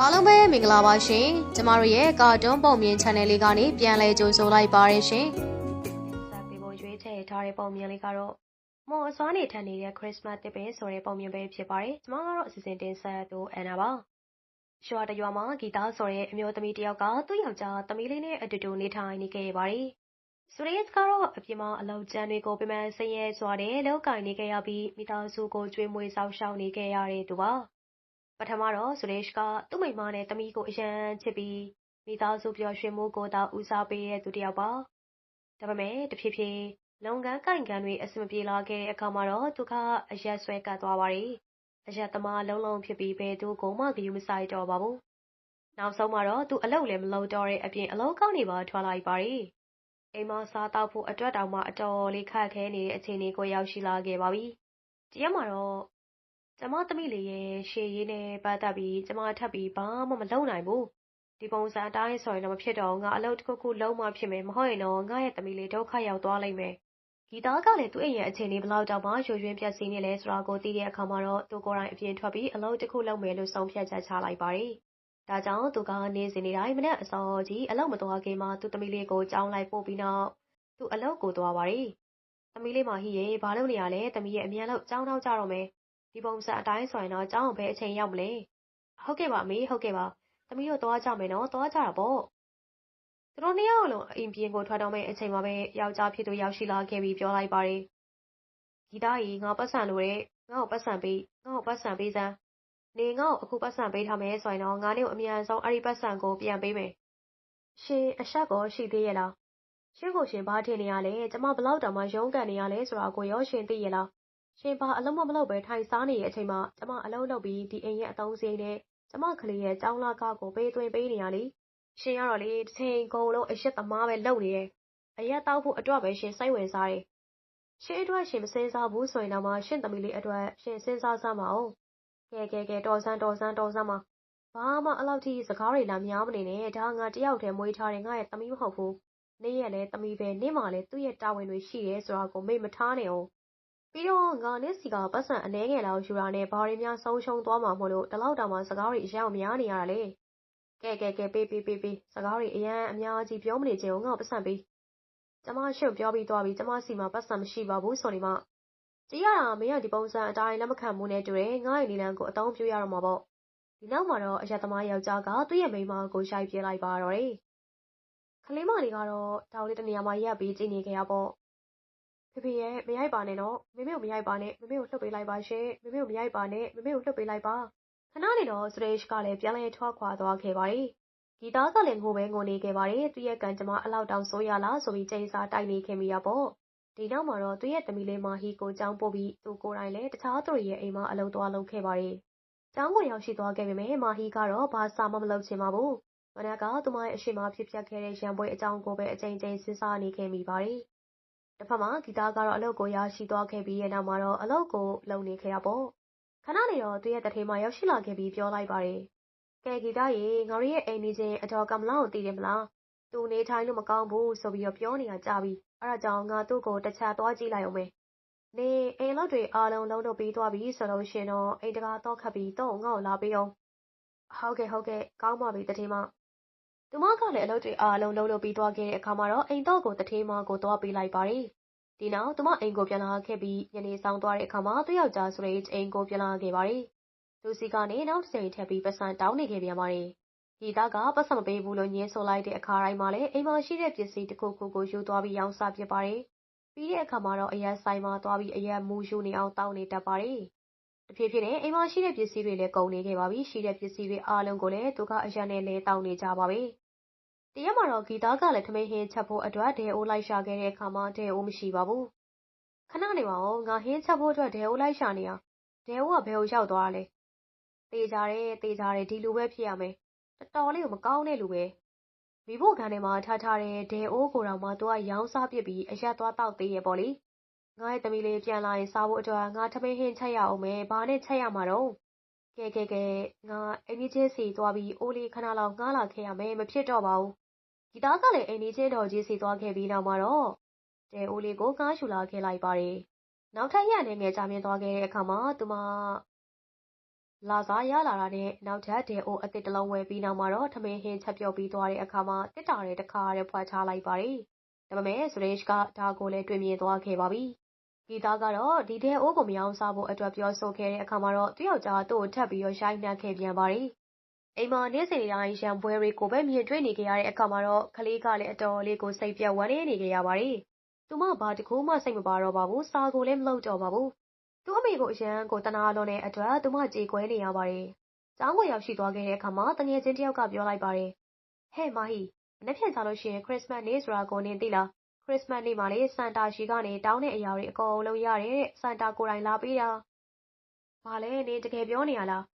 အားလုံးပဲမင်္ဂလာပါရှင်ကျမတို့ရဲ့ကာတွန်းပုံမြင် channel လေးကနေပြန်လည်ကြိုဆိုလိုက်ပါရရှင်ဆက်ပြီးဖို့ရွေးချယ်ထားတဲ့ပုံမြင်လေးကတော့မော်အစွားနေထန်နေတဲ့ Christmas တစ်ပင်ဆိုတဲ့ပုံမြင်ပဲဖြစ်ပါတယ်ကျမကတော့အစီအစဉ်တင်ဆက်သူအန်နာပါရွာတရွာမှာဂီတာဆိုတဲ့အမျိုးသမီးတစ်ယောက်ကသူ့ယောက်ျားသမီးလေးနဲ့အတူတူနေထိုင်နေခဲ့ပါတယ်ဆိုရဲကတော့အပြင်မှာအလောက်ကျန်းတွေကိုပြမဆင်းရဲစွာနဲ့လောက်ကင်နေခဲ့ရပြီးမိသားစုကိုကျွေးမွေးစောင့်ရှောက်နေခဲ့ရတဲ့သူပါ ပထမတော့ Suresh က သူ့မိန်းမနဲ့သမီးကို အရမ်းချစ်ပြီး မိသားစုပျော်ရွှင်မှုကိုသာ ဦးစားပေးတဲ့သူတစ်ယောက်ပါ။ဒါပေမဲ့ တဖြည်းဖြည်း လုပ်ငန်းကိုင်ငန်းတွေ အဆင်မပြေလာခဲ့တဲ့အခါမှာတော့ သူက အရက်စွဲကပ်သွားပါတယ်။အရက်သမားလုံးလုံးဖြစ်ပြီး ဘယ်သူ့ကိုမှ ဂရုမစိုက်တော့ပါဘူး။နောက်ဆုံးမှာတော့ သူအလုပ်လည်း မလုပ်တော့တဲ့အပြင် အလုပ်ကနေပါ ထွက်လိုက်ပါတယ်။အိမ်မှာစားသောက်ဖို့အတွက်တောင်မှ အတော်လေးခက်ခဲနေတဲ့ အခြေအနေကို ရောက်ရှိလာခဲ့ပါပြီ။တရက်မှာတော့ ကျမသမီးလေးရဲ့ ရှေ့ရေးနဲ့ပတ်သက်ပြီး ကျမထပ်ပြီး ဘာမှမလုပ်နိုင်ဘူး။ဒီပုံစံအတိုင်းဆိုရင်တော့ မဖြစ်တော့ဘူး။ငါ အလုပ်တစ်ခုခုလုပ်မှဖြစ်မယ်။မဟုတ်ရင်တော့ ငါ့ရဲ့သမီးလေး ဒုက္ခရောက်သွားလိမ့်မယ်။ဂီတာကလည်း သူ့အိမ်ရဲ့အခြေအနေ ဘယ်လောက်တောင်မှ ယိုယွင်းပျက်စီးနေလဲဆိုတာကို သိတဲ့အခါမှာတော့ သူကိုယ်တိုင် အပြင်ထွက်ပြီး အလုပ်တစ်ခုလုပ်မယ်လို့ ဆုံးဖြတ်ချက်ချလိုက်ပါတယ်။ဒါကြောင့် သူက နေ့စဉ်နေ့တိုင်း မနက်အစောကြီး အလုပ်မသွားခင်မှာ သူ့သမီးလေးကို ကျောင်းလိုက်ပို့ပြီးနောက် သူအလုပ်ကိုသွားပါတယ်။သမီးလေးမဟိရေ ဘာလုပ်နေရလဲ။သမီးရဲ့ အမြန်လုပ် ကျောင်းနောက်ကျတော့မယ် ဒီပုံစံအတိုင်းဆိုရင်တော့ ကျောင်းကိုဘယ်အချိန်ရောက်မလဲဟုတ်ကဲ့ပါအမေဟုတ်ကဲ့ပါသမီးတို့သွားကြမယ်နော်သွားကြတာပေါ့သူတို့နှစ်ယောက်လုံးအိမ်ပြင်ကိုထွက်တော့မယ့်အချိန်မှာပဲယောက်ျားဖြစ်သူရောက်ရှိလာခဲ့ပြီးပြောလိုက်ပါတယ်ဂီတာကြီးငါပတ်စံလို့တဲ့ငါ့ကိုပတ်စံပေးငါ့ကိုပတ်စံပေးစမ်းနေငါ့ကိုအခုပတ်စံပေးထားမယ်ဆိုရင်တော့ငါနဲ့အမြန်ဆုံးအဲ့ဒီပတ်စံကိုပြန်ပေးမယ်ရှင်အဆက်ကောရှိသေးရဲ့လားရှင်ကိုရှင်ဘာထင်နေရလဲကျမဘလောက်တောင်မှရုန်းကန်နေရလဲဆိုတာကိုရောရှင်သိရဲ့လား ရှင်ဘာအလုံးမမလုပ်ပဲထိုင်စားနေတဲ့အချိန်မှာ ကျမအလုံးလုပ်ပြီး ဒီအိမ်ရဲ့အသုံးစရိတ်နဲ့ ကျမကလေးရဲ့ ကျောင်းလာကားကို ပေးသွင်းပေးနေရလေ ရှင်ကတော့လေတစ်ချိန်ကုန်လုံး အရက်သမားပဲလုပ်နေတယ် အရက်တောက်ဖို့အတွက်ပဲ ရှင်စိတ်ဝင်စားတယ် ရှင်အတွက် ရှင်မစင်စားဘူးဆိုရင်တော့မှ ရှင်သမီးလေးအတွက် ရှင်စဉ်းစားစမ်းပါဦး ကဲကဲကဲ တော်စမ်း တော်စမ်း တော်စမ်းပါ ဘာမှအလောက်ထိ စကားတွေလာများမနေနဲ့ ဒါငါတယောက်တည်း မွေးထားတယ်ငါရဲ့သမီးမဟုတ်ဘူးနေရဲ့လဲသမီးပဲနေမှလည်း သူ့ရဲ့တာဝန်တွေရှိတယ်ဆိုတာကို မေ့မထားနဲ့အောင် ပြီးတော့ ငါနဲ့စီကပတ်စံအနှဲငယ်လောက်ယူတာနဲ့ ဘာတွေများ ဆုံးရှုံးသွားမှာမို့လို့ ဒီလောက်တောင်မှ စကားတွေ အရန်များနေရတာလေကဲ ကဲ ကဲ ပေး ပေး ပေး ပေး စကားတွေ အရန်အများကြီး ပြောမနေချင်အောင်ငါပတ်စံပေး ကျမရှုပ်ပြောပြီးသွားပြီ ကျမစီမှာပတ်စံမရှိပါဘူးဆိုနေမှ ကြည်ရတာ မင်းက ဒီပုံစံအတိုင်း လက်မခံမှုနဲ့တူတယ် ငါ့ရဲ့နီလန်ကို အသုံးပြုရတော့မှာပေါ့ ဒီနောက်မှာတော့ အရသမားယောက်ျားက သူ့ရဲ့မိန်းမကို ရိုက်ပြလိုက်ပါတော့တယ်ခလေးမလေးကတော့တောင်လေးတနေရာမှာ ရပ်ပြီး ကြည်နေခဲ့ရပေါ့ ဖေဖေရဲ့မရိုက်ပါနဲ့နော်မမေကိုမရိုက်ပါနဲ့မမေကိုလှုပ်ပေးလိုက်ပါရှင်မမေကိုမရိုက်ပါနဲ့မမေကိုလှုပ်ပေးလိုက်ပါခဏနေတော့စရေရှ်ကလည်းပြန်လဲထွက်ခွာသွားခဲ့ပါတယ်ဂီတာကလည်းငိုပဲငိုနေခဲ့ပါတယ်သူ့ရဲ့ကံကြမ္မာအလောက်တောင်ဆိုးရလားဆိုပြီးချိန်စာတိုက်နေခင်မိရပေါ့ဒီနောက်မှာတော့သူ့ရဲ့သမီးလေးမာဟီကိုကြောင်းပို့ပြီးသူကိုယ်တိုင်လည်းတခြားသူတွေရဲ့အိမ်မှာအလုပ်သွားလုပ်ခဲ့ပါတယ်ကျောင်းကိုရောက်ရှိသွားခဲ့ပေမဲ့မာဟီကတော့ဘာစာမှမလုပ်ချင်ပါဘူးမနက်ကသူမရဲ့အရှိမဖြစ်ပျက်ခဲ့တဲ့ရံပွဲအကြောင်းကိုပဲအချိန်ချင်းစဉ်းစားနေခဲ့မိပါတယ် တစ်ဖက်မှာ ဂီတာကတော့ အလုပ်ကို ရရှိသွားခဲ့ပြီးရဲ့နောက်မှာတော့ အလုပ်ကို လုပ်နေခဲ့တာပေါ့ ခဏနေတော့ သူ့ရဲ့တထေးမှရောက်ရှိလာခဲ့ပြီး ပြောလိုက်ပါတယ် ကဲ ဂီတာရေ ငါတို့ရဲ့ အိမ်နေချင်းအတော်ကမလာကိုတည်တယ်မလား သူနေထိုင်လို့ မကောင်းဘူးဆိုပြီးတော့ပြောနေတာကြပြီ အဲ့ဒါကြောင့် ငါသူ့ကို တခြားသွားကြည့်လိုက်အောင်မယ် နေ အိမ်လောက်တွေအားလုံး လုံးလုပ်ပြီးသွားပြီဆိုလို့ရှင်တော့ အိမ်တကာတော့ခတ်ပြီးတော့ငါ့ကိုလာပေးအောင်ဟုတ်ကဲ့ ဟုတ်ကဲ့ ကောင်းပါပြီတထေးမ သူမကလည်း အလုပ်တွေအားလုံး လုံးလုပ်ပြီးသွားခဲ့တဲ့အခါမှာတော့ အိမ်တော့ကိုတထေးမကို သွားပေးလိုက်ပါတယ်။ဒီနောက် သူမအိမ်ကိုပြန်လာခဲ့ပြီး ညနေဆောင်သွားတဲ့အခါမှာ သူ့ယောက်ျားဆိုရိတ်အိမ်ကို ပြန်လာခဲ့ပါတယ်။လူစီကနေ နောက်တစ်ချိန်ထပ်ပြီးပတ်စံတောင်းနေခဲ့ပြန်ပါတယ်။ဒီသားကပတ်စံမပေးဘူးလို့ညင်းဆိုလိုက်တဲ့အခါတိုင်းမှာလည်း အိမ်မှာရှိတဲ့ပစ္စည်းတစ်ခုခုကို ယူသွားပြီး ရောင်းစားပြပါတယ်။ပြီးတဲ့အခါမှာတော့ အရက်ဆိုင်မှာသွားပြီး အရက်မူယူနေအောင်တောင်းနေတတ်ပါတယ်။တဖြည်းဖြည်းနဲ့ အိမ်မှာရှိတဲ့ပစ္စည်းတွေလည်း ကုန်နေခဲ့ပါပြီ။ရှိတဲ့ပစ္စည်းတွေအားလုံးကိုလည်း သူက အရက်နဲ့လဲတောင်းနေကြပါပဲ။ တရက်မှာတော့ ဂီတာကလည်း ထမင်းဟင်းချက်ဖို့အတွက် ဒဲအိုးလိုက်ရှာခဲ့တဲ့အခါမှာ ဒဲအိုးမရှိပါဘူး ခဏနေပါဦး ငါဟင်းချက်ဖို့အတွက် ဒဲအိုးလိုက်ရှာနေရဒဲအိုးက ဘယ်ကိုရောက်သွားလဲတေးကြတယ်တေးကြတယ် ဒီလိုပဲဖြစ်ရမယ် တော်တော်လေးကို မကောင်းတဲ့လူပဲမိဖို့ခံထဲမှာထားထားတဲ့ ဒဲအိုးကိုတော့မှ သူက ရောင်းစားပစ်ပြီး အရက်သွားတောက်သေးရဲ့ပေါ့လေ ငါရဲ့သမီးလေး ပြန်လာရင်စားဖို့အတွက် ငါထမင်းဟင်းချက်ရအောင်မယ် ဘာနဲ့ချက်ရမှာတော့ကဲ ကဲ ကဲ ငါအင်းကြီးချင်းစီသွားပြီး အိုးလေးခဏလောက် ငှားလာခဲ့ရမယ် မဖြစ်တော့ပါဘူး ဂီတာကလည်း အိမ်နီးချင်းတော်ကြီးစီသွားခဲ့ပြီးနောက်မှာတော့တဲအိုးလေးကို ကားယူလာခဲ့လိုက်ပါတယ်။နောက်ထပ်ရနေငယ်ကြာမြင့်သွားခဲ့တဲ့အခါမှာ သူမလာစားရလာတာနဲ့ နောက်ထပ်ဒဲအိုအသစ်တစ်လုံးဝယ်ပြီးနောက်မှာတော့ ထမင်းဟင်းချက်ပြုတ်ပြီးသွားတဲ့အခါမှာတစ်တာတဲ့တစ်ခါရဲဖွက်ထားလိုက်ပါတယ်။ဒါပေမဲ့စရေးကဒါကိုလည်း တွေ့မြင်သွားခဲ့ပါပြီ။ဂီတာကတော့ ဒီဒဲအိုကိုမယောင်းစားဖို့အတွက် ပြောဆိုခဲ့တဲ့အခါမှာတော့ သူ့ယောက်ျား သူ့ကို ထပ်ပြီးတော့ရိုက်နှက်ခဲ့ပြန်ပါတယ်။ အိမ်မှာ နေ့စဉ်တိုင်းရံပွဲတွေကိုပဲ မြင်တွေ့နေကြရတဲ့ အခါမှာတော့ ကလေးကလည်း အတော်လေးကို စိတ်ပြတ်ဝမ်းနည်းနေကြရပါတယ်။သူမ ဘာတကူမှ စိတ်မပါတော့ပါဘူး။စာကိုလည်း မလုပ်တော့ပါဘူး သူ့အမေကို အရန်ကိုတနာလွန်တဲ့အတွက် သူမ ကြေကွဲနေရပါတယ်။ကျောင်းကို ရောက်ရှိသွားခဲ့တဲ့အခါမှာတငယ်ချင်းတယောက်က ပြောလိုက်ပါတယ်။ဟဲ့ မာဟီ မနေ့ဖြန်ကြလို့ရှိရင် ခရစ်စမတ်နေ့ဆိုတာကို နင်သိလား ခရစ်စမတ်နေ့မှာလေစန်တာရှီကနေ တောင်းတဲ့အရာတွေ အကုန်လုံးရတယ်တဲ့စန်တာကိုယ်တိုင်လာပေးတာ။ဘာလဲ နင် တကယ်ပြောနေရလား။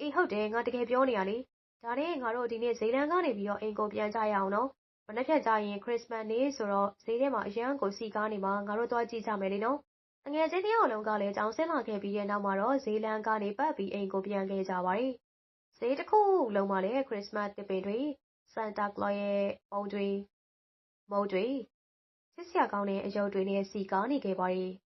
အေးဟုတ်တယ် ငါတကယ်ပြောနေရလေ။ဒါနဲ့ ငါတို့ ဒီနေ့ဈေးလန်းကနေပြီးတော့ အိမ်ကိုပြန်ကြရအောင်နော်။မနေ့ဖြန်ကြရင် ခရစ်စမတ်နေ့ဆိုတော့ ဈေးထဲမှာ အရန်ကိုစီကားနေမှာ ငါတို့ သွားကြည့်ကြမယ်လေနော်အငယ်ချင်းတယောက်လုံးကလည်း ကျောင်းဆင်းလာခဲ့ပြီးတဲ့နောက်မှာတော့ဈေးလမ်းကနေ ပတ်ပြီး အိမ်ကိုပြန်ခဲ့ကြပါတယ်။ဈေးတစ်ခုလုံးမှာလည်း ခရစ်စမတ်တစ်ပင်တွေ ဆန်တာကလော့ရဲ့ပုံတွေ မုတ်တွေ ချစ်စရာကောင်းတဲ့အယုတ်တွေနဲ့စီကားနေခဲ့ပါတယ်။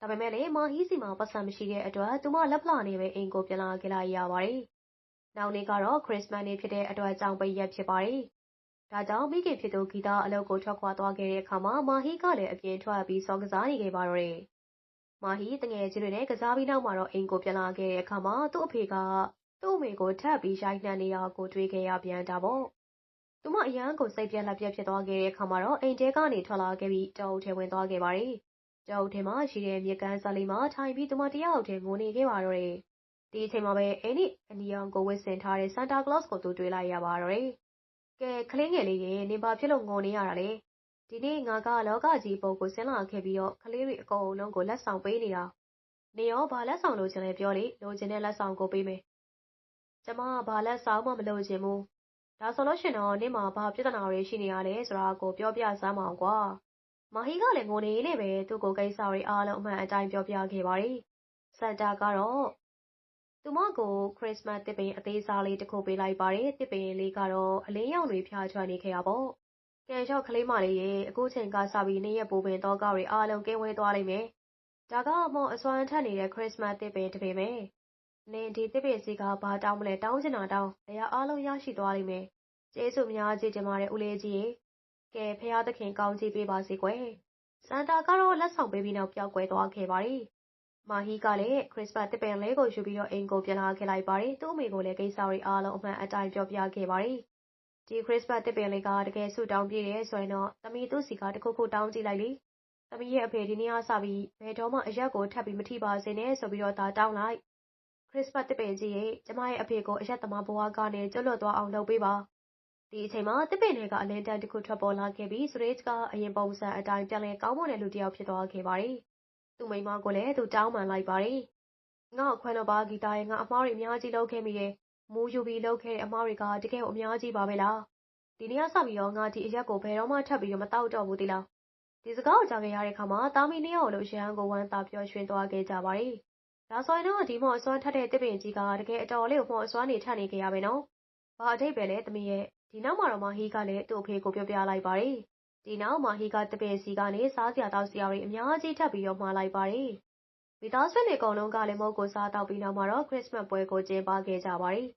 ဒါပေမဲ့လည်း မာဟီစီမှာပတ်စံမရှိတဲ့အတွက် သူမ လက်ဖလာနေပဲ အိမ်ကို ပြန်လာခဲ့လိုက်ရပါတယ်။နောက်နေ့ကတော့ ခရစ်စမတ်နေ့ဖြစ်တဲ့အတွက်ကြောင့်ပိတ်ရက် ဖြစ်ပါတယ်။ဒါကြောင့် မိခင်ဖြစ်သူ ဂီတာအလုပ်ကို ထွက်ခွာသွားခဲ့တဲ့အခါမှာ မာဟီကလည်း အပြင်ထွက်ပြီးစောကစားနေခဲ့ပါတော့တယ်။မာဟီတငယ်ချင်းတွေနဲ့ ကစားပြီးနောက်မှာတော့ အိမ်ကို ပြန်လာခဲ့တဲ့အခါမှာ သူ့အဖေက သူ့အမေကို ထပ်ပြီး ရိုက်နှက်နေတာကို တွေ့ခဲ့ရပြန်တာပေါ့။သူမ အရန်ကို စိတ်ပြက်လက်ပြက် ဖြစ်သွားခဲ့တဲ့အခါမှာတော့ အိမ်ထဲကနေ ထွက်လာခဲ့ပြီး တောအုပ်ထဲ ဝင်သွားခဲ့ပါတယ်။ တောအုပ်ထဲမှာရှိတဲ့ မြက်ကန်းစားလေးမှာ ထိုင်ပြီး သူမတယောက်တည်း ငိုနေခဲ့ပါတော့တယ်။ဒီအချိန်မှာပဲ အိမ်နီအနီအောင်ကိုဝတ်ဆင်ထားတဲ့ Santa Claus ကို သူတွေ့လိုက်ရပါတော့တယ်။ကဲ ကလေးငယ်လေးရေနေပါဖြစ်လို့ ငိုနေရတာလေဒီနေ့ ငါက လောကကြီးပေါ်ကို ဆင်းလာခဲ့ပြီးတော့ ကလေးတွေ အကုန်လုံးကို လက်ဆောင်ပေးနေတာ။နေရော ဘာလက်ဆောင်လိုချင်လဲ ပြောလေ လိုချင်တဲ့လက်ဆောင်ကို ပေးမယ်။ကျမကဘာလက်ဆောင်မှ မလိုချင်ဘူး။ဒါဆိုလို့ရှင်တော့နေ့မှာ ဘာပြဿနာတွေ ရှိနေရလဲဆိုတာကို ပြောပြစမ်းမအောင်ကွာ။ မာဟီကလည်း ငိုနေနေပဲ သူ့ကို ကိစ္စတွေအားလုံး အမှန်အတိုင်း ပြောပြခဲ့ပါတယ်။စန်တာကတော့ သူမကို ခရစ်စမတ်တစ်ပင်အသေးစားလေး တစ်ခုပေးလိုက်ပါတယ်။တစ်ပင်လေးကတော့ အလင်းရောင်တွေ ဖျားချွနေခဲ့တာပေါ့။ကဲလျှော့ ကလေးမလေးရေ အခုချိန်ကစပြီးနေ့ရက်ပူပင်သောကတွေ အားလုံး ကင်းဝေးသွားလိမ့်မယ်။ဒါကမော်အစွမ်းထက်နေတဲ့ ခရစ်စမတ်တစ်ပင် တစ်ပင်ပဲ။နင် ဒီတစ်ပင်စီက ဘာတောင်းမလဲ တောင်းချင်တာတောင်း အရာအားလုံး ရရှိသွားလိမ့်မယ်။ကျေးဇူးများကြီးတင်ပါတယ် ဦးလေးကြီးရေ။ ကဲဖရာသခင် ကောင်းချီးပေးပါစေကွယ်။စန်တာကတော့ လက်ဆောင်ပေးပြီးနောက် ပျောက်ကွယ်သွားခဲ့ပါတယ်။မာဟီကလည်း ခရစ်စမတ်တစ်ပင်လေးကို ယူပြီးတော့ အိမ်ကိုပြန်လာခဲ့လိုက်ပါတယ်။သူ့အမေကိုလည်း ကိစ္စတွေအားလုံး အမှန်အတိုင်း ပြောပြခဲ့ပါတယ်။ဒီခရစ်စမတ်တစ်ပင်လေးက တကယ် ဆုတောင်းပြည့်တယ်ဆိုရင်တော့ သမီး သူ့စီက တခုခု တောင်းကြည့်လိုက်လေ သမီးရဲ့အဖေ ဒီနေ့ကစပြီး ဘယ်တော့မှ အရက်ကို ထပ်ပြီး မထိပါစေနဲ့ဆိုပြီးတော့ဒါတောင်းလိုက် ခရစ်စမတ်တစ်ပင်ကြီးရဲ့ကျမရဲ့အဖေကို အရက်သမားဘဝကနေ ကျွတ်လွတ်သွားအောင် လုပ်ပေးပါ ဒီအချိန်မှာတစ်ပင်တွေကအလင်းတန်းတစ်ခု ထွက်ပေါ်လာခဲ့ပြီးစရေးချ်ကအရင်ပုံစံအတိုင်း ပြန်လဲကောင်းမွန်တဲ့ လူတစ်ယောက် ဖြစ်သွားခဲ့ပါတယ် သူ့မိမကိုလည်း သူတောင်းပန်လိုက်ပါတယ် ငါ့ခွဲလို့ပါ ဂီတာရဲ့ငါ အမားတွေ အများကြီး လုပ်ခဲ့မိတယ်မူးယူပြီး လုပ်ခဲ့တဲ့ အမားတွေက တကယ်ကို အများကြီးပါပဲလား ဒီနေ့ကစပြီးတော့ ငါ ဒီအရက်ကို ဘယ်တော့မှ ထပ်ပြီးတော့မတောက်တော့ဘူးတိလား ဒီစကားကို ကြားခဲ့ရတဲ့အခါမှာတာမီနှစ်ယောက်လို့ရန်ကို ဝမ်းသာပျော်ရွှင်သွားခဲ့ကြပါတယ် ဒါဆိုရင်တော့ ဒီမော့အစွမ်းထက်တဲ့တစ်ပင်ကြီးက တကယ် အတော်လေးကို မော့အစွမ်းနေထနေကြရပဲနော် ဘာအထိပ်ပဲလဲ သမီးရဲ့ ဒီနောက်မှာတော့မဟီကလည်း သူ့အဖေကို ပြောပြလိုက်ပါတယ် ဒီနောက်မဟီကတပင်စီကနေ စားစရာတောက်စရာတွေ အများကြီး ထပ်ပြီးတော့ မှာလိုက်ပါတယ် မိသားစုတွေအကုန်လုံးကလည်းမဟုတ်ကိုစားတောက်ပြီးနောက်မှာတော့ ခရစ်စမတ်ပွဲကို ကျင်းပခဲ့ကြပါတယ်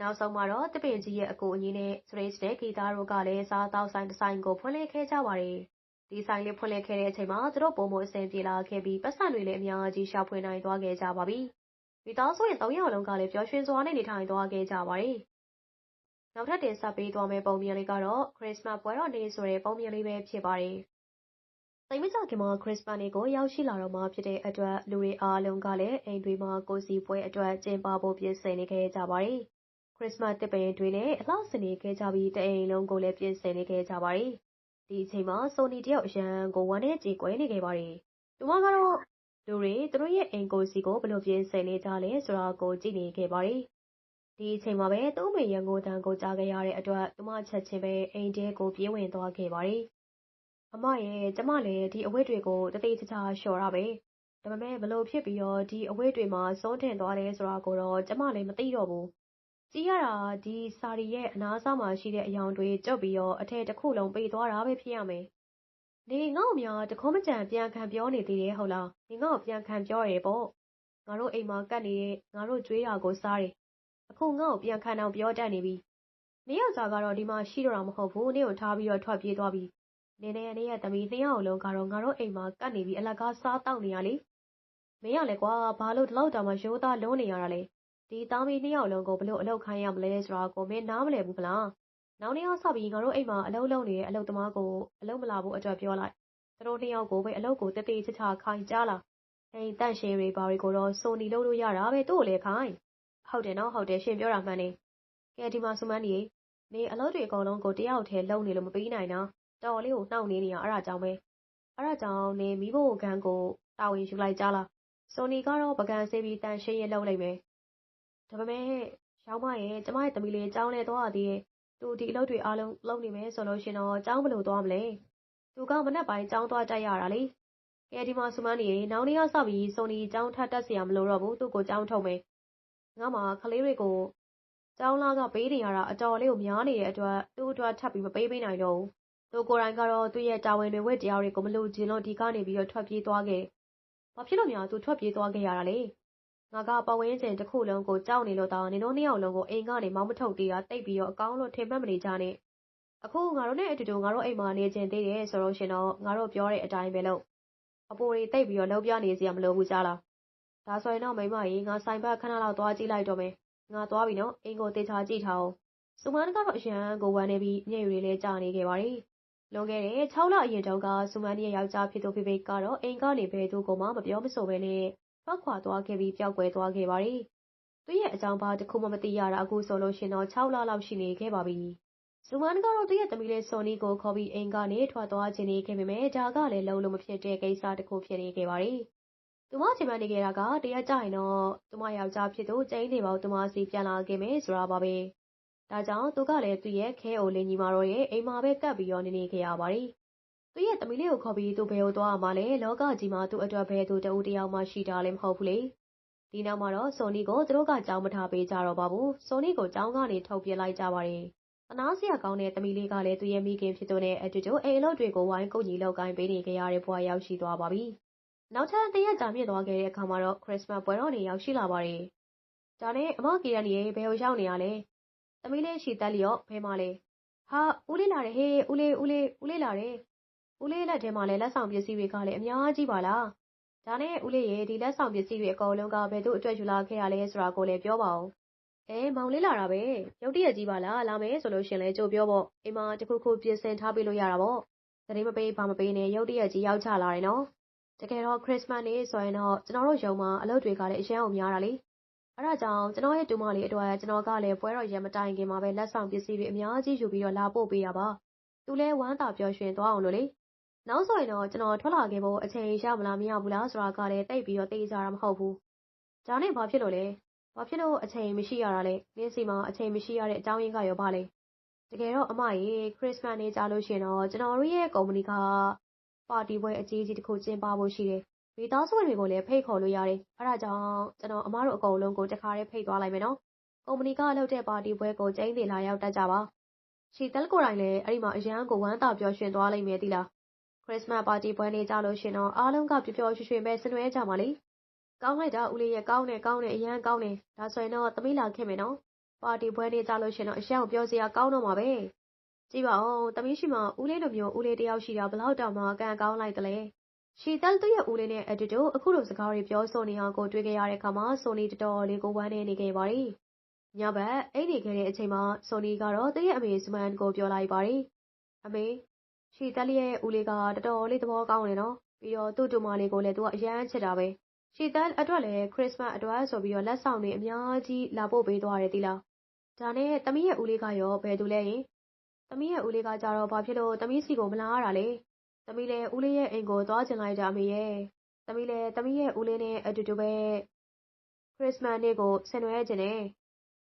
နောက်ဆုံးမှာတော့တပင်ကြီးရဲ့ အကိုအကြီးနဲ့စရိတ်နဲ့ ဂီတာတို့ကလည်းစားတောက်ဆိုင်တစ်ဆိုင်ကို ဖွင့်လှစ်ခဲ့ကြပါတယ်။ဒီဆိုင်လေး ဖွင့်လှစ်ခဲ့တဲ့အချိန်မှာ သူတို့ပုံမအဆင်ပြေလာခဲ့ပြီးပတ်စံတွေလည်း အများကြီး ရှာဖွေနိုင်သွားခဲ့ကြပါပြီ။မိသားစုရဲ့၃ယောက်လုံးကလည်း ပျော်ရွှင်စွာနဲ့ နေထိုင်သွားခဲ့ကြပါတယ်။ နောက်ထပ် တင်ဆက်ပေးသွားမယ့် ပုံပြင်လေးကတော့ ခရစ်စမတ်ပွဲတော်နေ့ဆိုတဲ့ ပုံပြင်လေးပဲ ဖြစ်ပါတယ်။သိမကြခင်မှာ ခရစ်စမတ်နေ့ကို ရောက်ရှိလာတော့မှဖြစ်တဲ့အတွက် လူတွေအားလုံးကလည်း အိမ်တွေမှာ ကိုစီပွဲအတွက် ကျင်းပဖို့ ပြင်ဆင်နေခဲ့ကြပါတယ်။ခရစ်စမတ်တစ်ပင်တွေနဲ့ အလှဆင်နေခဲ့ကြပြီး တအိမ်လုံးကိုလည်း ပြင်ဆင်နေခဲ့ကြပါတယ်။ဒီအချိန်မှာ ဆိုနီတယောက် အရန်ကို ဝမ်းနဲ့ကြေကွဲနေခဲ့ပါတယ်။သူမကတော့ လူတွေ သူတို့ရဲ့ အိမ်ကိုစီကိုဘလို့ပြင်ဆင်နေကြလဲဆိုတာကို ကြည့်နေခဲ့ပါတယ်။ ဒီအချိန်မှာပဲ သူ့မိရန်ကိုတန်ကို ကြားခဲ့ရတဲ့အတွက် သူမချက်ချင်းပဲ အိမ်တဲကို ပြေးဝင်သွားခဲ့ပါတယ်။အမရဲ့ကျမလည်း ဒီအဝတ်တွေကိုတသေးချာချာ လျှော်ရပဲ။ဒါပေမဲ့ဘလို့ဖြစ်ပြီးတော့ ဒီအဝတ်တွေမှာစိုးတင်သွားလဲဆိုတာကိုတော့ ကျမလည်း မသိတော့ဘူး ကြည့်ရတာ ဒီစာရီရဲ့ အနားစားမှာရှိတဲ့အယောင်တွေ ကျုပ်ပြီးတော့ အထက်တစ်ခုလုံး ပေးသွားတာပဲ ဖြစ်ရမယ်။နေငေါ့များ တခုံးမကြံပြန်ခံပြောနေသေးတယ် ဟုတ်လား။နေငေါ့ပြန်ခံပြောရဲပေါ့ ငါတို့အိမ်မှာကတ်နေတဲ့ ငါတို့ကြွေးတာကို စားတယ်။ အခုငါ့ကိုပြန်ခံအောင်ပြောတတ်နေပြီ။နေယောက်ျားကတော့ဒီမှာရှိတော့တာမဟုတ်ဘူး။နေကိုထားပြီးတော့ထွက်ပြေးသွားပြီ။နေနဲ့နေရဲ့သမီးနှစ်ယောက်လုံးကတော့ငါတို့အိမ်မှာကတ်နေပြီးအလကားစားတောက်နေရလေ။မင်းရလေကွာဘာလို့ဒီလောက်တောင်မှရိုးသားလုံးနေရတာလဲ။ဒီသားမီးနှစ်ယောက်လုံးကိုဘလို့အလုပ်ခိုင်းရမလဲဆိုတာကိုမင်းနားမလည်ဘူးမလား။နောက်နေ့ရောက်စပြီးငါတို့အိမ်မှာအလုပ်လုပ်နေတဲ့အလုပ်သမားကိုအလုပ်မလာဖို့အတွက်ပြောလိုက်။သူတို့နှစ်ယောက်ကိုပဲအလုပ်ကိုတတိချချခိုင်းကြလား။အိမ်တန့်ရှင်းတွေဘာတွေကိုတော့စိုးနီလုပ်လို့ရတာပဲသူ့ကိုလည်းခိုင်း။ ဟုတ်တယ်နော်ဟုတ်တယ်ရှင်ပြောတာမှန်တယ်ကဲဒီမှာစုမန်းကြီးနေအလုပ်တွေအကုန်လုံးကိုတယောက်တည်းလုပ်နေလို့မပြီးနိုင်တော့တော်လေးကိုနှောက်နေနေရအဲ့ဒါကြောင့်ပဲအဲ့ဒါကြောင့်နေမိဖို့ကန်းကိုတာဝန်ယူလိုက်ကြလားဆိုနီကတော့ပကံဆေးပြီးတန်ရှင်းရလုပ်လိုက်မယ်ဒါပေမဲ့ရောင်းမရဲ့ကျမရဲ့သမီးလေးအကြောင်းလဲသွားသေးတယ်သူဒီအလုပ်တွေအားလုံးလုပ်နေမယ်ဆိုလို့ရှင်တော့အကြောင်းဘယ်လိုသွားမလဲသူကမနေ့ပိုင်းအကြောင်းသွားကြိုက်ရတာလေကဲဒီမှာစုမန်းနေနောက်နေ့ကစပြီးဆိုနီအကြောင်းထပ်တက်စီရမလို့တော့ဘူးသူ့ကိုအကြောင်းထုတ်မယ် ငါမှကလေးတွေကိုကျောင်းလာကပေးနေရတာအတော်လေးကိုများနေတဲ့အတွက်သူ့အတွက်ထပ်ပြီးမပေးပေးနိုင်တော့ဘူး။သူကိုယ်တိုင်ကတော့သူ့ရဲ့တာဝန်တွေဝတ္တရားတွေကိုမလိုချင်လို့ဒီကနေပြီးတော့ထွက်ပြေးသွားခဲ့။ဘာဖြစ်လို့များသူထွက်ပြေးသွားခဲ့ရတာလဲ။ငါကပတ်ဝန်းကျင်တစ်ခုလုံးကိုကြောက်နေလို့သာနင်တို့နှစ်ယောက်လုံးကိုအိမ်ကနေမောင်းမထုတ်သေးတာတိတ်ပြီးတော့အကောင်းလို့ထင်မှတ်မနေကြနဲ့။အခုငါတို့နဲ့အတူတူငါတို့အိမ်မှာနေချင်သေးတယ်ဆိုလို့ရှင်တော့ငါတို့ပြောတဲ့အတိုင်းပဲလုပ်။အပိုတွေတိတ်ပြီးတော့လှုပ်ပြနေစရာမလိုဘူးကြားလား။ ဒါဆိုရင်တော့ မိမကြီးငါဆိုင်ဘက် ခဏလောက် သွားကြည့်လိုက်တော့မယ် ငါသွားပြီနော် အိမ်ကိုတေချာကြည့်ထားအောင်စုမန်းကတော့ အရန်ကို ဝမ်းနေပြီးညိတ်ရီလေးကြာနေခဲ့ပါတယ် လွန်ခဲ့တဲ့6လအရင်တုန်းကစုမန်းရဲ့ ယောက်ျားဖြစ်သူ ဖေဖေကတော့ အိမ်ကနေ ဘယ်သူကိုမှ မပြောမဆိုဘဲနဲ့ ထွက်ခွာသွားခဲ့ပြီး ပျောက်ကွယ်သွားခဲ့ပါတယ် သူရဲ့အကြောင်း ဘာတစ်ခုမှ မသိရတာ အခုဆိုလို့ရှင်တော့6လလောက် ရှိနေခဲ့ပါပြီဇူမန်ကတော့ သူ့ရဲ့သမီးလေးစော်နီကို ခေါ်ပြီး အိမ်ကနေ ထွက်သွားခြင်းနေခဲ့ပေမဲ့ဒါကလည်း လုံးလုံးမဖြစ်တဲ့ကိစ္စတစ်ခု ဖြစ်နေခဲ့ပါတယ် သူမချိန်မှနေခဲ့တာက တရက်ကြရင်တော့ သူမယောက်ျားဖြစ်သူ ကျင်းနေပေါသူမစီပြန်လာခဲ့မယ်ဆိုတာပါပဲ။ဒါကြောင့် သူကလည်း သူ့ရဲ့ ခဲအိုလင်းကြီးမတော်ရဲ့ အိမ်မှာပဲကပ်ပြီးတော့ နေနေခဲ့ရပါတယ်။သူ့ရဲ့သမီးလေးကိုခေါ်ပြီး သူဘယ်ကိုသွားမှလဲ လောကကြီးမှာ သူ့အတွက် ဘယ်သူတဦးတယောက်မှ ရှိတာလည်း မဟုတ်ဘူးလေ။ဒီနောက်မှာတော့ ဆိုနီကို သူတို့ကကြောင်းမထားပေးကြတော့ပါဘူး။ဆိုနီကိုကြောင်းကနေ ထုတ်ပြလိုက်ကြပါတယ်။အနားစရာကောင်းတဲ့ သမီးလေးကလည်း သူ့ရဲ့မိခင်ဖြစ်သူနဲ့အတူတူ အိမ်လုပ်တွေကို ဝိုင်းကုတ်ညီလောက်ကိုင်းပေးနေကြရတဲ့ဘဝ ရောက်ရှိသွားပါပြီ။ နောက်ထပ်တရက်ကြာမြင့်သွားခဲ့တဲ့အခါမှာတော့ခရစ်စမတ်ပွဲတော်နေ့ရောက်ရှိလာပါတယ်။ဒါနဲ့အမကီရန်ကြီးဘယ်ကိုရောက်နေရလဲ။သမီးလေးရှိတက်လျော့ဘယ်မှာလဲ။ဟာဦးလေးလာတယ်ဟေးဦးလေးဦးလေးဦးလေးလာတယ်။ဦးလေးလက်ထဲမှာလည်းလက်ဆောင်ပစ္စည်းတွေကလည်းအများကြီးပါလား။ဒါနဲ့ဦးလေးရဲ့ဒီလက်ဆောင်ပစ္စည်းတွေအကုန်လုံးကဘယ်သူအတွက်ယူလာခဲ့ရလဲဆိုတာကိုလည်းပြောပါဦး။အဲမောင်လေးလာတာပဲ။ရုတ်တရက်ကြီးပါလားလာမယ်ဆိုလို့ရှင်လဲကြိုပြောပေါ့။အိမ်မှာတခုခုပြင်ဆင်ထားပေးလို့ရတာပေါ့။တရင်မပေးဘာမပေးနဲ့ရုတ်တရက်ကြီးရောက်ချလာတယ်နော်။ တကယ်တော့ ခရစ်စမတ်နေ့ဆိုရင်တော့ ကျွန်တော်တို့ရုံမှာ အလုပ်တွေကလည်း အရန်အောင်များတာလေ အဲ့ဒါကြောင့် ကျွန်တော်ရဲ့တူမလေးအတွက် ကျွန်တော်ကလည်း ပွဲတော်ရမတိုင်ခင်မှာပဲ လက်ဆောင်ပစ္စည်းတွေ အများကြီးယူပြီးတော့ လာပို့ပေးရပါ သူလဲဝမ်းသာပျော်ရွှင်သွားအောင်လို့လေ နောက်ဆိုရင်တော့ ကျွန်တော်ထွက်လာခဲ့ဖို့ အချိန်ရမလား မရဘူးလား ဆိုတာကလည်းတိတ်ပြီးတော့သိကြတာ မဟုတ်ဘူး ဒါနဲ့ ဘာဖြစ်လို့လဲ ဘာဖြစ်လို့ အချိန်မရှိရတာလဲ နင်းစီမှာ အချိန်မရှိရတဲ့ အကြောင်းရင်းကရော ဘာလဲ တကယ်တော့ အမရေ ခရစ်စမတ်နေ့ကြာလို့ရှင်တော့ ကျွန်တော်တို့ရဲ့ကုမ္ပဏီက ပါတီပွဲ အကြီးကြီးတစ်ခု ကျင်းပဖို့ရှိတယ်။မိသားစုဝင်တွေကိုလည်း ဖိတ်ခေါ်လို့ရတယ်။အဲဒါကြောင့် ကျွန်တော် အမားတို့အကုန်လုံးကို တခါတည်း ဖိတ်သွားလိုက်မယ်နော်။ကုမ္ပဏီကလုပ်တဲ့ ပါတီပွဲကို ကျိန်းသေးလာရောက်တတ်ကြပါ။ရှီတယ်ကိုယ်တိုင်လည်း အဲ့ဒီမှာ အရန်ကို ဝမ်းသာပျော်ရွှင်သွားလိမ့်မယ် သိလား။ခရစ်စမတ်ပါတီပွဲနေ့ကြလို့ရှင်တော့ အားလုံးက ပျော်ပျော်ရွှင်ရွှင်ပဲ ဆင်နွှဲကြပါလိမ့်။ကောင်းလိုက်တာ ဦးလေးရဲ့ ကောင်းတယ် ကောင်းတယ် အရန်ကောင်းတယ်။ဒါဆိုရင်တော့ သမီးလာခဲ့မယ်နော်။ပါတီပွဲနေ့ကြလို့ရှင်တော့ အရန်ကိုပြောစရာကောင်းတော့မှာပဲ။ ကြည့်ပါဦးသမီးရှိမှဦးလေးလိုမျိုးဦးလေးတယောက်ရှိတာဘလောက်တောင်မှကံကောင်းလိုက်တလဲရှီတက်သူ့ရဲ့ဦးလေးနဲ့အတူတူအခုလိုစကားတွေပြောဆိုနေအောင်ကိုတွေ့ကြရတဲ့အခါမှာဆိုနီတော်တော်လေးကိုဝမ်းနေနေခဲ့ပါတယ်ညဘက်အိတ်နေခဲ့တဲ့အချိန်မှာဆိုနီကတော့သူ့ရဲ့အမေစမန်ကိုပြောလိုက်ပါတယ်အမေရှီတက်လေးရဲ့ဦးလေးကတော်တော်လေးသဘောကောင်းတယ်နော်ပြီးတော့သူ့တူမလေးကိုလည်းသူကအရန်ချစ်တာပဲရှီတက်အတွက်လည်းခရစ်စမတ်အတွက်ဆိုပြီးတော့လက်ဆောင်တွေအများကြီးလာပို့ပေးသွားတယ်တိလားဒါနဲ့သမီးရဲ့ဦးလေးကရောဘယ်သူလဲယင် သမီးရဲ့ ဦးလေးကကြတော့ ဘာဖြစ်လို့ သမီးစီကို မလာရတာလဲ သမီးလည်း ဦးလေးရဲ့အိမ်ကို သွားချင်လိုက်တာ အမေရဲ့ သမီးလည်း သမီးရဲ့ဦးလေးနဲ့အတူတူပဲ ခရစ်စမတ်နေ့ကို ဆင်နွှဲခြင်းနဲ့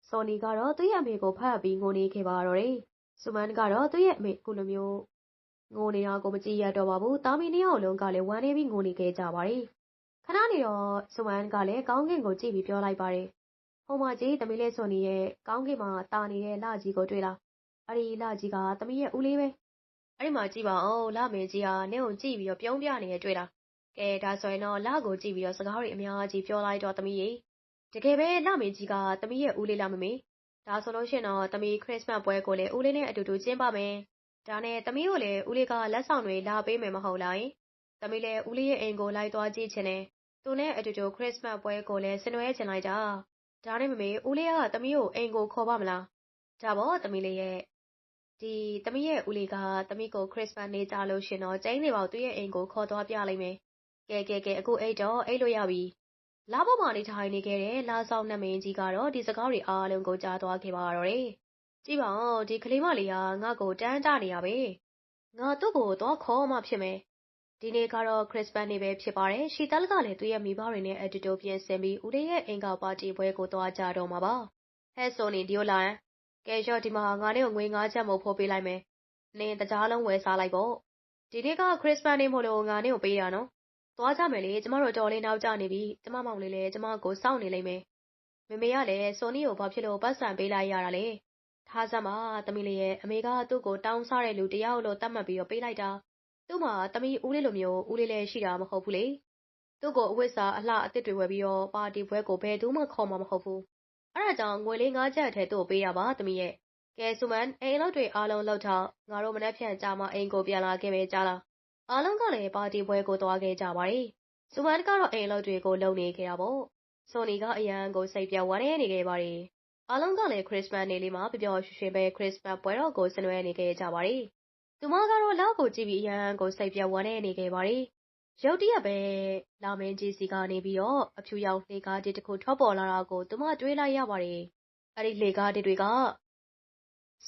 စော်နီကတော့ သူ့ရဲ့အမေကို ဖတ်ပြီး ငိုနေခဲ့ပါတော့တယ် ဆူမန်ကတော့ သူ့ရဲ့အမေခုလိုမျိုး ငိုနေတာကို မကြည့်ရတော့ပါဘူးတာမီနှစ်ယောက်လုံးကလည်း ဝမ်းနေပြီး ငိုနေခဲ့ကြပါတယ် ခဏနေတော့ ဆူမန်ကလည်း ကောင်းကင်ကိုကြည့်ပြီး ပြောလိုက်ပါတယ် ဟိုမှာကြည့် သမီးလေးစော်နီရဲ့ ကောင်းကင်မှာတာနေတဲ့ လကြီးကို တွေ့လား အဲ့ဒီလကြီးကသမီးရဲ့ဦးလေးပဲအဲ့ဒီမှာကြည့်ပါဦးလမင်းကြီးကနင့်ကိုကြည့်ပြီးတော့ပြုံးပြနေရတွေ့လားကဲဒါဆိုရင်တော့လကိုကြည့်ပြီးတော့စကားတွေအများကြီးပြောလိုက်တော့သမီးရေတကယ်ပဲလမင်းကြီးကသမီးရဲ့ဦးလေးလာမမေဒါဆိုလို့ရှိရင်တော့သမီးခရစ်စမတ်ပွဲကိုလည်းဦးလေးနဲ့အတူတူကျင်းပမယ်ဒါနဲ့သမီးကိုလည်းဦးလေးကလက်ဆောင်တွေလာပေးမယ်မဟုတ်လားသမီးလည်းဦးလေးရဲ့အိမ်ကိုလိုက်သွားကြည့်ချင်တယ်သူနဲ့အတူတူခရစ်စမတ်ပွဲကိုလည်းဆင်နွှဲချင်လိုက်တာဒါနဲ့မမေဦးလေးကသမီးကိုအိမ်ကိုခေါ်ပါမလားဒါပေါ့သမီးလေးရဲ့ ဒီသမီးရဲ့ဦးလေးက သမီးကို ခရစ်စမတ်နေ့ကြလို့ရှင်တော့ ကျင်းနေပါသူ့ရဲ့အိမ်ကို ခေါ်သွားပြလိုက်မယ် ကဲကဲကဲ အခုအိတ်တော့ အိတ်လို့ရပြီလာပေါ်မှာနေထိုင်နေခဲ့တဲ့လာဆောင်နှမင်းကြီးကတော့ ဒီစကားတွေအားလုံးကို ကြားသွားခဲ့ပါတော့တယ် ကြည့်ပါဦး ဒီကလေးမလေးကငါ့ကိုတန်းတနေရပဲ ငါသူ့ကိုတော့ခေါ်မှဖြစ်မယ် ဒီနေ့ကတော့ ခရစ်စမတ်နေ့ပဲ ဖြစ်ပါတယ် ရှီတလကလည်း သူ့ရဲ့မိဘတွေနဲ့အတူတူ ပြင်ဆင်ပြီး ဦးလေးရဲ့အင်္ဂါပါတီပွဲကို သွားကြတော့မှာပါ ဟဲ့ ဆိုနေဒီယိုလိုင်း ကဲရော့ဒီမှာငါနဲ့ငွေငါးချက်မို့ဖိုးပေးလိုက်မယ်နင်တကြားလုံးဝယ်စားလိုက်ပေါ့ဒီနေ့ကခရစ်စမတ်နေ့မို့လို့ငါနဲ့ကိုပေးရနော်သွားကြမယ်လေကျမတို့တော်လေးနောက်ကျနေပြီကျမမောင်လေးလည်းကျမကိုစောင့်နေလိမ့်မယ်မမေကလည်းဆိုနီကိုဘာဖြစ်လို့ပတ်စံပေးလိုက်ရတာလဲထားစမ်းပါသမီးလေးရဲ့အမေကသူ့ကိုတောင်းစားတဲ့လူတယောက်လို့တတ်မှတ်ပြီးတော့ပေးလိုက်တာသူ့မှာသမီးဦးလေးလိုမျိုးဦးလေးလည်းရှိတာမဟုတ်ဘူးလေသူ့ကိုအဝတ်စားအလှအသစ်တွေဝယ်ပြီးတော့ပါတီပွဲကိုဘယ်သူမှခေါ်မှာမဟုတ်ဘူး အဲ့ဒါကြောင့်ငွေလေးငါးချက်အထက်သူ့ကိုပေးတာပါသမီးရဲ့ကဲဆူမန်အိမ်လောက်တွေအားလုံးလောက်ထားငါတို့မနှက်ဖြန်ကြမှာအိမ်ကိုပြန်လာခဲ့ပဲကြားလားအားလုံးကလည်းပါတီပွဲကိုသွားခဲ့ကြပါတယ်။ဆူမန်ကတော့အိမ်လောက်တွေကိုလုံနေခဲ့တာပေါ့။ဆိုနီကအရန်ကိုစိတ်ပြဝမ်းနေခဲ့ပါတယ်။အားလုံးကလည်းခရစ်စမတ်နေ့လေးမှာပျော်ပျော်ရွှင်ရွှင်ပဲခရစ်စမတ်ပွဲတော်ကိုဆင်နွှဲနေခဲ့ကြပါတယ်။သူမကတော့လောက်ကိုကြည့်ပြီးအရန်ကိုစိတ်ပြဝမ်းနေခဲ့ပါတယ်။ ရုတ်တရက်ပဲ လာမင်းကြီးစီကနေပြီးတော့ အဖြူရောင်လေကားတစ်ခု ထွက်ပေါ်လာတာကို သူမတွေးလိုက်ရပါတယ်။အဲ့ဒီလေကားတစ်တွေက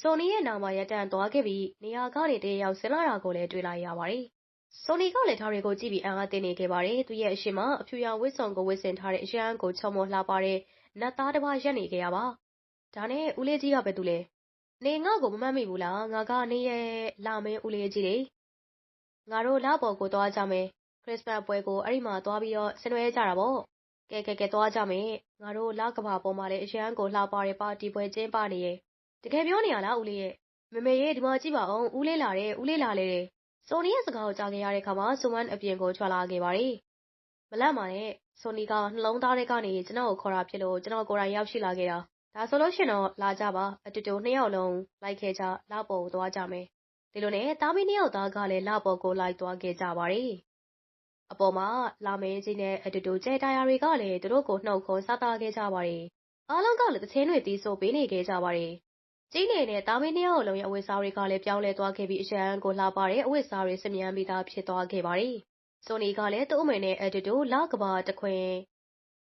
ဆိုနီရဲ့နာမရတန်သွားခဲ့ပြီး နေရာကနေ တရရောက်ဆင်းလာတာကိုလည်း တွေ့လိုက်ရပါတယ်။ဆိုနီကလည်း ဒါတွေကိုကြည့်ပြီး အံ့အားသင့်နေခဲ့ပါတယ်။သူ့ရဲ့အရှိမအဖြူရောင်ဝတ်စုံကို ဝတ်ဆင်ထားတဲ့ အရန်ကို ချောမောလှပတဲ့ နတ်သားတစ်ပါးရက်နေခဲ့ရပါ။ဒါနဲ့ ဦးလေးကြီးကပဲသူလဲ။နေငါ့ကို မမှတ်မိဘူးလား။ငါကနေရဲ့လာမင်းဦးလေးကြီးလေ။ငါတို့ လပေါ်ကို သွားကြမယ်။ခ ရစ်စမတ်ပွဲကို အဲ့ဒီမှာသွားပြီးတော့ ဆင်နွှဲကြတာပေါ့။ကဲ ကဲ ကဲ သွားကြမယ်။ငါတို့ လကဘာပေါ်မှာလည်း အရန်ကိုလှပတဲ့ ပါတီပွဲ ကျင်းပနေရဲ့တကယ်ပြောနေရလား ဦးလေးရဲ့မမေရဲ့ဒီမှာကြည့်ပါအောင်ဦးလေးလာတယ် ဦးလေးလာလေတယ် ဆိုနီရဲ့စကားကို ကြားခဲ့ရတဲ့အခါမှာဆိုမန် အပြင်ကို ထွက်လာခဲ့ပါတယ် မလန့်ပါနဲ့ ဆိုနီက နှလုံးသားထဲကနေ ကျွန်တော်ကိုခေါ်တာဖြစ်လို့ ကျွန်တော်ကိုယ်တိုင် ရောက်ရှိလာခဲ့တာ ဒါဆိုလို့ရှင်တော့ လာကြပါ အတူတူ နှစ်ယောက်လုံး လိုက်ခဲ့ကြလာပေါ်ကိုသွားကြမယ် ဒီလိုနဲ့တာမီနှစ်ယောက်သားကလည်းလာပေါ်ကို လိုက်သွားခဲ့ကြပါတယ် အပေါ်မှာ လာမင်းကြီးနဲ့ အတူတူ ကျဲတာယာတွေကလည်း သူတို့ကို နှုတ်ခွန်းစားသားခဲ့ကြပါတယ် အားလုံးကလည်းသချင်းတွေတီးဆိုပေးနေခဲ့ကြပါတယ်ကျင်းနေတဲ့ သားမင်းနှစ်ယောက်လုံးရဲ့ အဝတ်စားတွေကလည်း ပြောင်းလဲသွားခဲ့ပြီး အရန်ကိုလှပတဲ့ အဝတ်စားတွေ စမြန်းပြီးသား ဖြစ်သွားခဲ့ပါတယ်။ဆိုနီကလည်း သူ့အမေနဲ့အတူတူ လကဘာတခွင်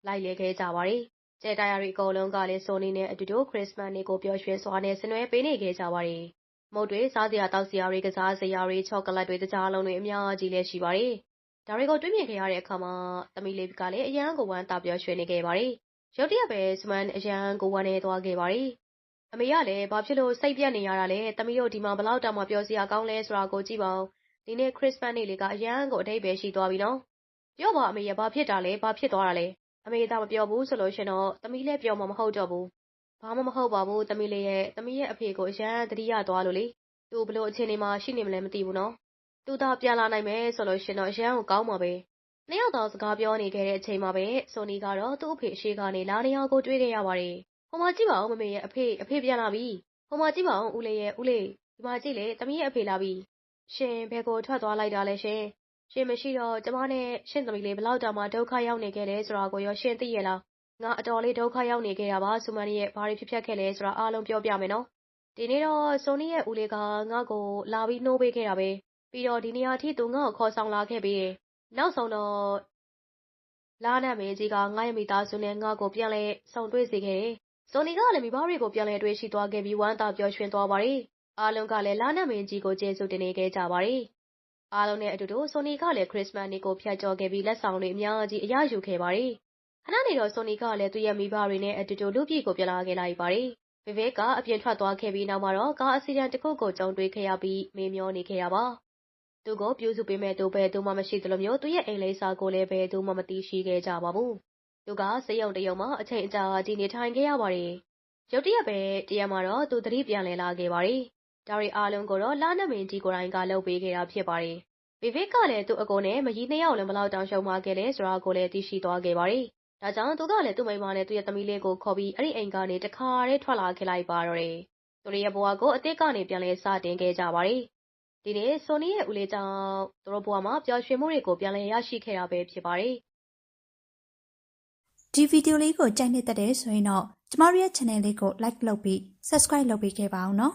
လိုက်လဲခဲ့ကြပါတယ်။ကျဲတာယာတွေ အကုန်လုံးကလည်း ဆိုနီနဲ့အတူတူ ခရစ်စမတ်နေ့ကို ပျော်ရွှင်စွာနဲ့ ဆင်နွှဲပေးနေခဲ့ကြပါတယ်။မုတ်တွေ စားစရာတောက်စရာတွေ ကစားစရာတွေ ချောကလက်တွေတကြားလုံးတွေ အများကြီးလည်း ရှိပါတယ်။ ဒါတွေကိုတွေးမြင်ခဲ့ရတဲ့အခါမှာသမီးလေးကလည်းအရန်ကိုဝမ်းသာပျော်ရွှင်နေခဲ့ပါတယ်။ရုတ်တရက်ပဲစမန်အရန်ကိုဝမ်းနေသွားခဲ့ပါတယ်။အမေကလည်းဘာဖြစ်လို့စိတ်ပြတ်နေရတာလဲသမီးတို့ဒီမှာဘလောက်တောင်မှပြောစရာကောင်းလဲဆိုတာကိုကြည့်ပါဦးဒီနေ့ခရစ်စမတ်နေ့လေးကအရန်ကိုအတိတ်ပဲရှိသွားပြီနော်ပြောပါအမေရဘာဖြစ်တာလဲဘာဖြစ်သွားတာလဲအမေသာမပြောဘူးဆိုလို့ရှင်တော့သမီးလည်းပြောမှာမဟုတ်တော့ဘူးဘာမှမဟုတ်ပါဘူးသမီးလေးရဲ့သမီးရဲ့အဖေကိုအရန်တတိယသွားလို့လေသူဘလို့အခြေအနေမှာရှိနေမလဲမသိဘူးနော် သူသာပြန်လာနိုင်မယ်ဆိုလို့ရှင်တော့အရန်ကိုကောင်းမှာပဲနှစ်ယောက်သားစကားပြောနေခဲ့တဲ့အချိန်မှာပဲဆိုနီကတော့သူ့အဖေအရှိကနေလာနေအောင်ကိုတွေးခဲ့ရပါတယ်ဟိုမှာကြည့်ပါဦးမမေရဲ့အဖေအဖေပြန်လာပြီဟိုမှာကြည့်ပါဦးဦးလေးရဲ့ဦးလေးဒီမှာကြည့်လေသမီးရဲ့အဖေလာပြီရှင်ဘယ်ကိုထွက်သွားလိုက်တာလဲရှင်ရှင်မရှိတော့ကျမနဲ့ရှင်သမီးလေးဘလောက်တောင်မှဒုက္ခရောက်နေခဲ့လဲဆိုတာကိုရောရှင်သိရလားငါအတော်လေးဒုက္ခရောက်နေခဲ့တာပါဆူမန်ရဲ့ဘာတွေဖြစ်ဖြစ်ခဲ့လဲဆိုတာအားလုံးပြောပြမယ်နော်ဒီနေ့တော့ဆိုနီရဲ့ဦးလေးကငါ့ကိုလာပြီးနှိုးပေးခဲ့တာပဲ ပြီးတော့ဒီနေရာထိသူငါ့ကိုခေါ်ဆောင်လာခဲ့ပြီးနောက်ဆုံးတော့လာနတ်မင်းကြီးကငါ့ရဲ့မိသားစုနဲ့ငါ့ကိုပြန်လဲဆုံတွေ့စေခဲ့တယ်ဇွန်နီကလည်းမိဘတွေကိုပြန်လည်တွေ့ရှိသွားခဲ့ပြီးဝမ်းသာပျော်ရွှင်သွားပါတယ်။အားလုံးကလည်းလာနတ်မင်းကြီးကိုကျေးဇူးတင်နေခဲ့ကြပါတယ်။အားလုံးနဲ့အတူတူဇွန်နီကလည်းခရစ်စမတ်နေ့ကိုဖြတ်ကျော်ခဲ့ပြီးလက်ဆောင်တွေအများကြီးအရယူခဲ့ပါတယ်။ခဏနေတော့ဇွန်နီကလည်းသူ့ရဲ့မိဘတွေနဲ့အတူတူလူပြည်ကိုပြန်လာခဲ့လိုက်ပါတယ်။ဗေဗေကအပြင်ထွက်သွားခဲ့ပြီးနောက်မှာတော့ကားအစီအတန်တစ်ခုကိုကြုံတွေ့ခဲ့ရပြီးမေးမျောနေခဲ့ရပါ။ သူကို ပြုစုပေးမဲ့သူပဲသူမှ မရှိသလိုမျိုး သူ့ရဲ့ အိမ်လေးစာကိုလည်းပဲသူမှ မသိရှိခဲ့ကြပါဘူး။သူကစေယုံတယုံမှာ အချိန်အကြာကြီး နေထိုင်ခဲ့ရပါတယ်။ရုတ်တရက်ပဲ တရက်မှာတော့ သူ သတိပြန်လည်လာခဲ့ပါတယ်။ဒါတွေအားလုံးကိုတော့လာနမင်းကြီးကိုယ်တိုင်က လုပ်ပေးခဲ့တာ ဖြစ်ပါတယ်ဗီဗစ်ကလည်း သူ့အကိုနဲ့မကြီးနှစ်ယောက်လည်းဘလောက်တောင် ရှုံးမခဲ့လဲ ဆိုတာကိုလည်း သိရှိသွားခဲ့ပါတယ်။ဒါကြောင့် သူကလည်း သူ့မိန်းမနဲ့ သူ့ရဲ့သမီးလေးကို ခေါ်ပြီး အဲ့ဒီအိမ်ကနေ တခါတည်း ထွက်လာခဲ့လိုက်ပါတော့တယ်။သူတို့ရဲ့ဘဝကိုအစ်စ်ကနေ ပြန်လဲစတင်ခဲ့ကြပါတယ်။ ဒီနေ့ ဆိုနီရဲ့ ဦးလေးကြောင့် သူတို့ဘဝမှာ ပျော်ရွှင်မှုတွေကို ပြန်လည်ရရှိခဲ့တာပဲ ဖြစ်ပါတယ်။ဒီဗီဒီယိုလေးကို ကြိုက်နေတဲ့တဲ့ဆိုရင်တော့ ကျမတို့ရဲ့ channel လေးကို like လုပ်ပြီး subscribe လုပ်ပေးခဲ့ပါအောင်နော်